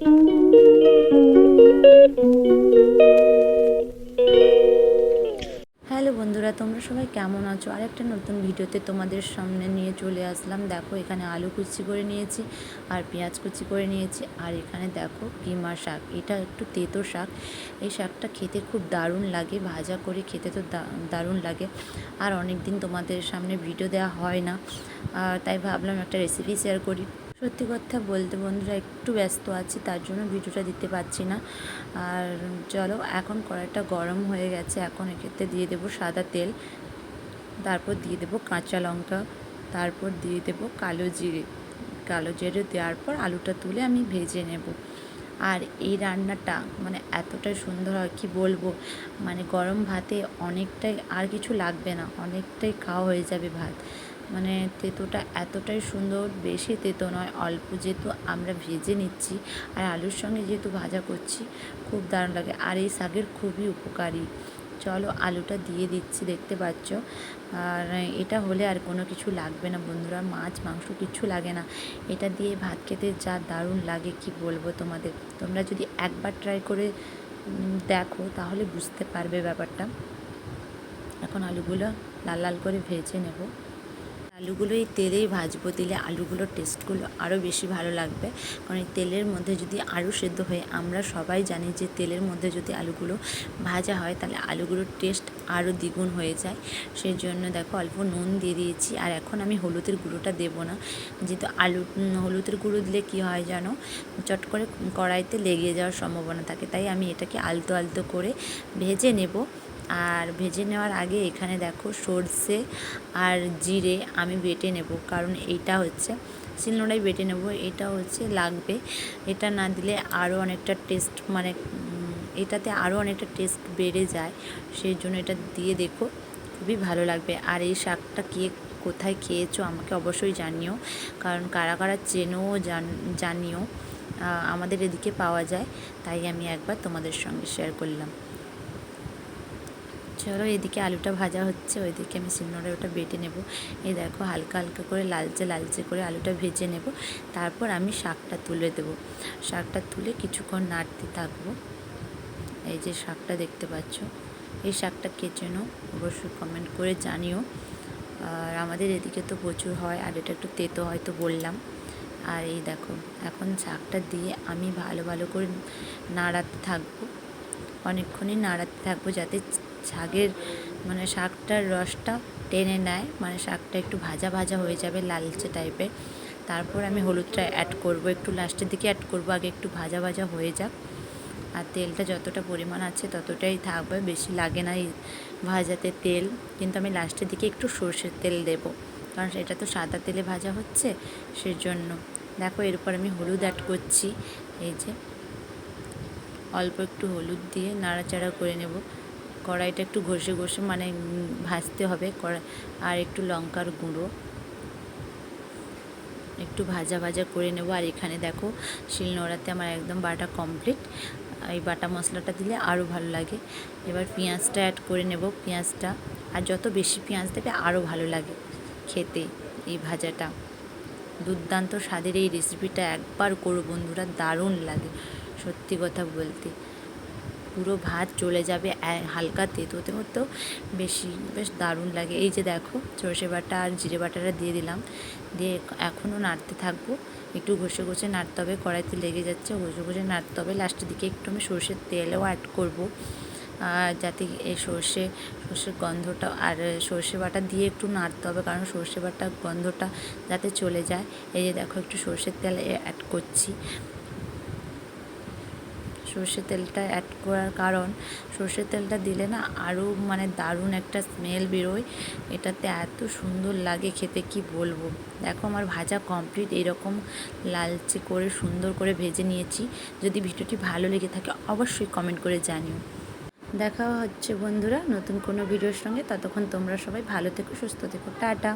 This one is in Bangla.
হ্যালো বন্ধুরা, তোমরা সবাই কেমন আছো? আর একটা নতুন ভিডিওতে তোমাদের সামনে নিয়ে চলে আসলাম। দেখো, এখানে আলু কুচি করে নিয়েছি আর পেঁয়াজ কুচি করে নিয়েছি। আর এখানে দেখো কিমা শাক, এটা একটু তেতো শাক। এই শাকটা খেতে খুব দারুণ লাগে, ভাজা করে খেতে তো দারুণ লাগে। আর অনেক দিন তোমাদের সামনে ভিডিও দেওয়া হয় না। তাই ভাবলাম একটা রেসিপি শেয়ার করি। সত্যি কথা বলতে বন্ধুরা, একটু ব্যস্ত আছি, তার জন্য ভিডিওটা দিতে পারছি না। আর চলো, এখন কড়াইটা গরম হয়ে গেছে, এখন এক্ষেত্রে দিয়ে দেবো সাদা তেল, তারপর দিয়ে দেবো কাঁচা লঙ্কা, তারপর দিয়ে দেবো কালো জিরে। কালো জিরে দেওয়ার পর আলুটা তুলে আমি ভেজে নেব। আর এই রান্নাটা মানে এতটাই সুন্দর হয়, কি বলব? মানে গরম ভাতে অনেকটাই আর কিছু লাগবে না, অনেকটাই খাওয়া হয়ে যাবে ভাত। মানে তেঁতোটা এতটাই সুন্দর, বেশি তেঁতো নয়, অল্প যেহেতু আমরা ভেজে নিচ্ছি আর আলুর সঙ্গে যেহেতু ভাজা করছি, খুব দারুণ লাগে। আর এই শাকের খুবই উপকারী। চলো আলুটা দিয়ে দিচ্ছি, দেখতে পাচ্ছ? আর এটা হলে আর কোনো কিছু লাগবে না বন্ধুরা, মাছ, মাংস কিছু লাগে না। এটা দিয়ে ভাত খেতে যা দারুণ লাগে, কি বলব তোমাদের? তোমরা যদি একবার ট্রাই করে দেখো তাহলে বুঝতে পারবে ব্যাপারটা। এখন আলুগুলো লাল লাল করে ভেজে নেব। আলুগুলো এই তেলেই ভাজবো দিলে আলুগুলোর টেস্টগুলো আরও বেশি ভালো লাগবে। কারণ এই তেলের মধ্যে যদি আলু সেদ্ধ হয়, আমরা সবাই জানি যে তেলের মধ্যে যদি আলুগুলো ভাজা হয়, তাহলে আলুগুলোর টেস্ট আরও দ্বিগুণ হয়ে যায়। সেই জন্য দেখো অল্প নুন দিয়ে দিয়েছি, আর এখন আমি হলুদের গুঁড়োটা দেবো না। যেহেতু আলু হলুদের গুঁড়ো দিলে কি হয় জানো? চট করে কড়াইতে লেগে যাওয়ার সম্ভাবনা থাকে, তাই আমি এটাকে আলতো আলতো করে ভেজে নেব। আর ভেজে নেওয়ার আগে এখানে দেখো সর্ষে আর জিরে আমি বেটে নেব, কারণ এইটা হচ্ছে শিলনোড়াই বেটে নেব, এটা হচ্ছে লাগবে। এটা না দিলে আরও অনেকটা টেস্ট মানে এটাতে আরও অনেকটা টেস্ট বেড়ে যায়, সেই জন্য এটা দিয়ে দেখো, খুবই ভালো লাগবে। আর এই শাকটা কে, কোথায় খেয়েছো আমাকে অবশ্যই জানিও, কারণ কারা কারা চেনো জানিও আমাদের এদিকে পাওয়া যায়, তাই আমি একবার তোমাদের সঙ্গে শেয়ার করলাম। চলো এদিকে আলুটা ভাজা হচ্ছে, ওইদিকে আমি শিলনোড়ায় ওটা বেটে নেব। এই দেখো হালকা হালকা করে লালচে লালচে করে আলুটা ভেজে নেব। তারপর আমি শাকটা তুলে দেব। শাকটা তুলে কিছুক্ষণ নাড়তে থাকব। এই যে শাকটা দেখতে পাচ্ছ, এই শাকটা কে চেনো অবশ্যই কমেন্ট করে জানিও। আর আমাদের এদিকে তো প্রচুর হয়, আর এটা একটু তেতো হয়তো বললাম। আর এই দেখো, এখন শাকটা দিয়ে আমি ভালো ভালো করে নাড়াতে থাকব। অনেকক্ষণই নাড়াতে থাকব যাতে শাকের মানে শাকটার রসটা টেনে নেয় মানে শাকটা একটু ভাজা ভাজা হয়ে যাবে, লালচে টাইপের তারপর আমি হলুদটা অ্যাড করব, একটু লাস্টের দিকে অ্যাড করব, আগে একটু ভাজা ভাজা হয়ে যাক। আর তেলটা যতটা পরিমাণ আছে ততটাই থাকবে, বেশি লাগে না এই ভাজাতে তেল। কিন্তু আমি লাস্টের দিকে একটু সর্ষের তেল দেব, কারণ সেটা তো সাদা তেলে ভাজা হচ্ছে সেই জন্য দেখো, এরপর আমি হলুদ অ্যাড করছি, এই যে। অল্প একটু হলুদ দিয়ে নাড়াচাড়া করে নেব। কড়াইটা একটু ঘষে ঘষে মানে ভাজতে হবে কড়াই আর একটু লঙ্কার গুঁড়ো। একটু ভাজা ভাজা করে নেব, আর এখানে দেখো শিলনোড়াতে আমার একদম বাটা কমপ্লিট এই বাটা মশলাটা দিলে আরও ভালো লাগে। এবার পেঁয়াজটা অ্যাড করে নেব, পেঁয়াজটা। আর যত বেশি পেঁয়াজ দেবে আরও ভালো লাগে খেতে এই ভাজাটা। দুর্দান্ত স্বাদের এই রেসিপিটা একবার করো বন্ধুরা, দারুণ লাগে সত্যি কথা বলতে। পুরো ভাত চলে যাবে হালকা তেতোতে মতো। বেশি, বেশ দারুণ লাগে। এই যে দেখো, সর্ষে বাটা আর জিরে বাটাটা দিয়ে দিলাম। দিয়ে এখনও নাড়তে থাকব। একটু ঘষে ঘষে নাড়তে হবে। কড়াইতে লেগে যাচ্ছে, ঘষে ঘষে নাড়তে হবে। লাস্টের দিকে একটু আমি সর্ষের তেলও অ্যাড করব। আর যাতে এই সর্ষে, সর্ষের গন্ধটা আর সর্ষে বাটা দিয়ে একটু নাড়তে হবে। কারণ সর্ষে বাটার গন্ধটা যাতে চলে যায়। এই যে দেখো, একটু সর্ষের তেল অ্যাড করছি। সর্ষের তেলটা অ্যাড করার কারণ সর্ষের তেলটা দিলে না আরও মানে দারুণ একটা স্মেল বেরোয়। এটাতে এত সুন্দর লাগে খেতে, কি বলব? দেখো আমার ভাজা কমপ্লিট এরকম লালচে করে সুন্দর করে ভেজে নিয়েছি। যদি ভিডিওটি ভালো লেগে থাকে অবশ্যই কমেন্ট করে জানিও। দেখা হচ্ছে বন্ধুরা নতুন কোনো ভিডিওর সঙ্গে। ততক্ষণ তোমরা সবাই ভালো থেকো, সুস্থ থেকো। টাটা!